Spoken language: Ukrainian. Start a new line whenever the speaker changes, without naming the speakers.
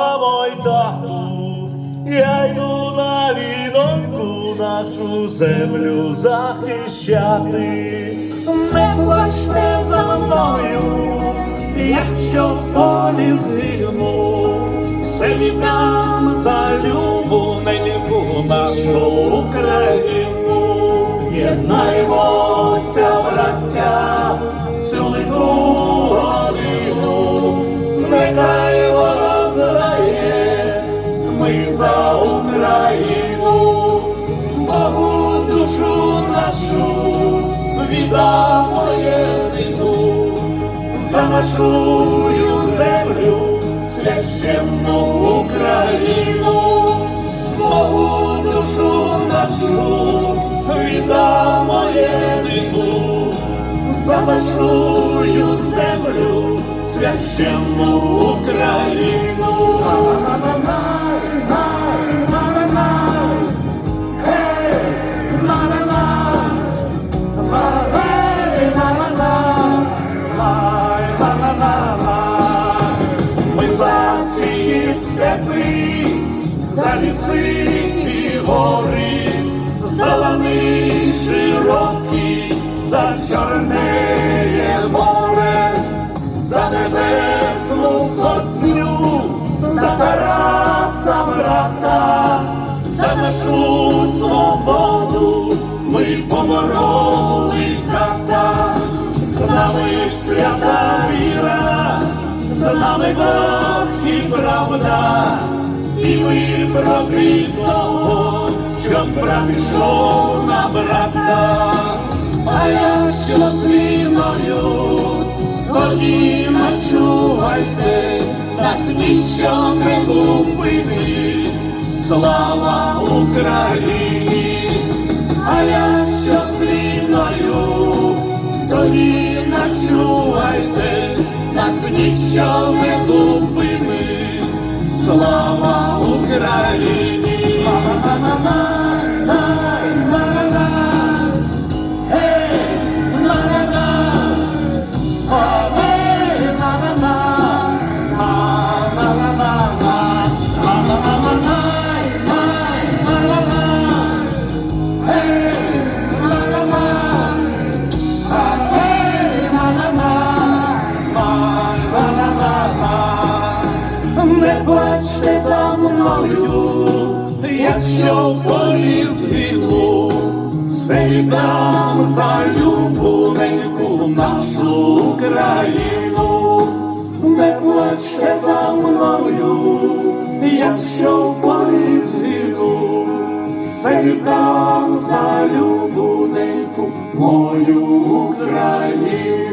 Мамо тату, я йду на війноньку нашу землю захищати.
Не плачте за мною, якщо в полі згину, все віддам за любу неньку нашу Україну. Єднаймося, браття, душу нашу віддамо єдину за землю, священну Україну, Богу душу нашу віддамо єдину за нашою землю, священну Україну. За ліси і гори, за лани широкі, за чорне море, за небесну сотню, за Тараса брата, за нашу свободу ми побороли ката, з нами свята віра, з нами Бог і правда, і ми проти того, щоб брат ішов на брата, а якщо з війною, тоді начувайтесь, нас ніщо не зупинить, слава Україні, а якщо з війною, тоді начувайтесь, нас ніщо не зупинить, слава Не плачте за мною, якщо в полі згину, все віддам за любу неньку нашу Україну. Не плачте за мною, якщо в полі згину, все віддам за любу неньку мою Україну.